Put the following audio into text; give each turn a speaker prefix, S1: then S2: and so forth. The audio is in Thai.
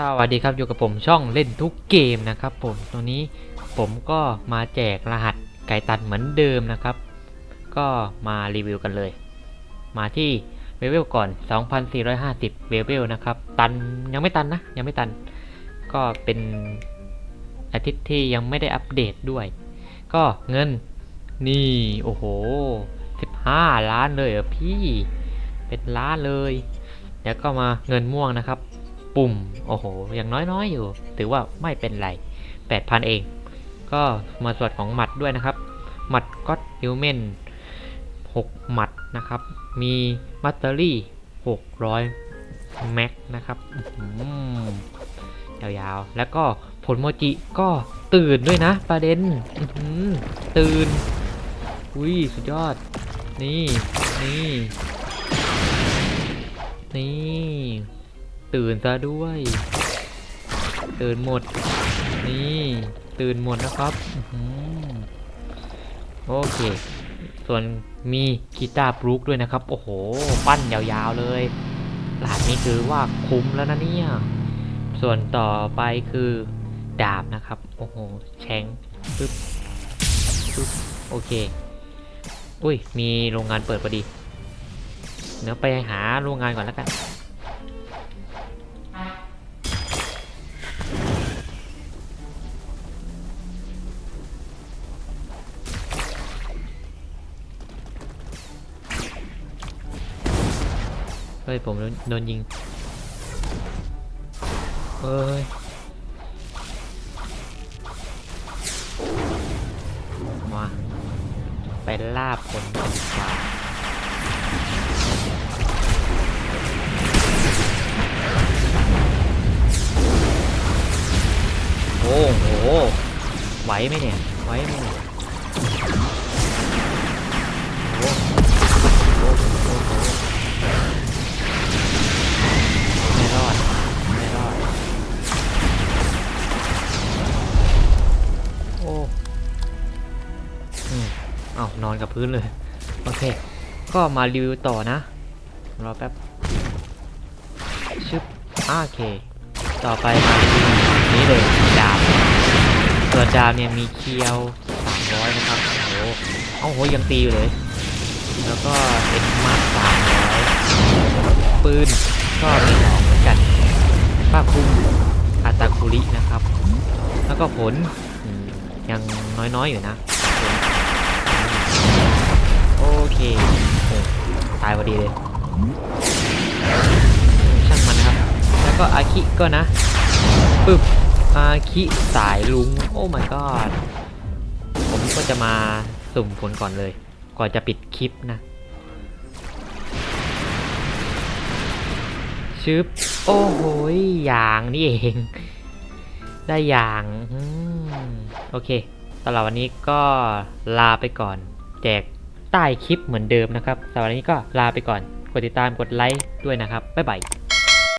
S1: สวัสดีครับอยู่กับผมช่องเล่นทุกเกมนะครับผมตรงนี้ผมก็มาแจกรหัสไก่ตันเหมือนเดิมนะครับ ก็มารีวิวกันเลย มาที่เวลก่อน 2,450เวลนะครับ ตันยังไม่ตันนะ ยังไม่ตัน ก็เป็นอาทิตย์ที่ยังไม่ได้อัปเดตด้วย ก็เงินนี่ โอ้โห 15 ล้านเลยเหรอพี่ เป็นล้านเลย แล้วก็มาเงินม่วงนะครับ ปุ่ม โอ้โห ยังน้อยๆอยู่ ถือว่าไม่เป็นไร 8,000 เอง ก็มาส่วนของหมัดด้วยนะครับ หมัดก็ตฮิวแมน6 หมัดนะครับ มีแบตเตอรี่ 600 แม็กนะครับอื้อหือยาวๆ แล้วก็ผลโมจิก็ตื่นด้วยนะ ประเด็นอื้อหือตื่น อุ้ย สุดยอด นี่ นี่ นี่ ตื่นซะด้วย ตื่นหมด นี่ ตื่นหมดนะครับโอเค ส่วนมีกีตาร์บรูคด้วยนะครับ โอ้โห ปั้นยาวๆเลยหลานนี้คือว่าคุ้มแล้วนะเนี่ย ส่วนต่อไปคือดาบนะครับ โอ้โห แชงปึ๊บปึ๊บ โอเค อุ้ย มีโรงงานเปิดพอดี เดี๋ยวไปหาโรงงานก่อนแล้วกัน เฮ้ยผมโดนยิงเฮ้ยมาไปล่าผลกันดีกว่าโอ้โหไหวไหมเนี่ยไหวไหมเนี่ย เอานอนกับพื้นเลย โอเค ก็มารีวิวต่อนะ รอแป๊บ ชึบโอเค ต่อไปมารีวิวนี้เลยดาบส่วดาบเนี่ยมีเคียว300นะครับโอ้โหเอ้าโหยังตีอยู่เลย แล้วก็เป็นมาร์ค300ปืนก็มีสองเหมือนกันป้าคุ้มอาตาคุรินะครับ แล้วก็ผลยังน้อยๆอยู่นะ โอเคโอ้ตายพอดีเลยช่างมันนะครับ แล้วก็อาคิก็นะปึ๊บอาคิสายลุงโอ้ my god ผมก็จะมาสุ่มผลก่อนเลย ก่อนจะปิดคลิปนะชึบโอ้โหยอย่างนี่เอง ได้อย่างอโอเคสำหรับวันนี้ก็ลาไปก่อน แจก ใต้คลิปเหมือนเดิมนะครับสำหรับวันนี้ก็ลาไปก่อน กดติดตามกดไลค์ด้วยนะครับ บ๊ายบาย